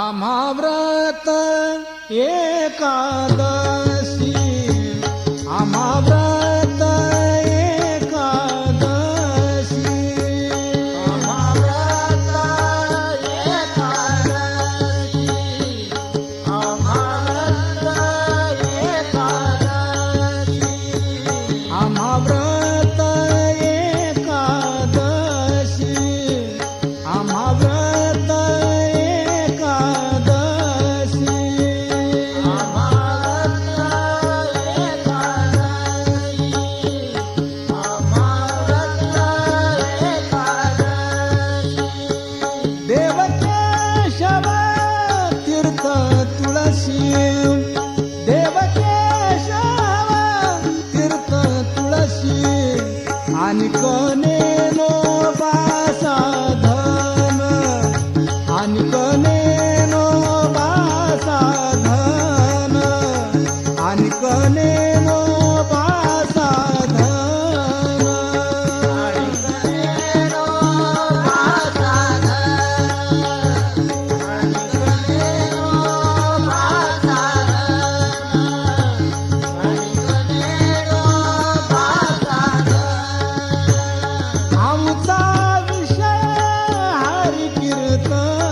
अमाव्रत एकादश आणकनेनो बासा धन आणकनेनो बासा धन आणकनेनो आमचा विषय हरी कीर्तन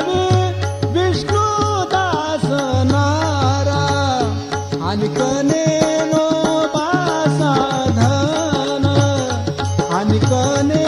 हरी विष्णू दास कने नो बासाधन आणि कने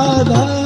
राधा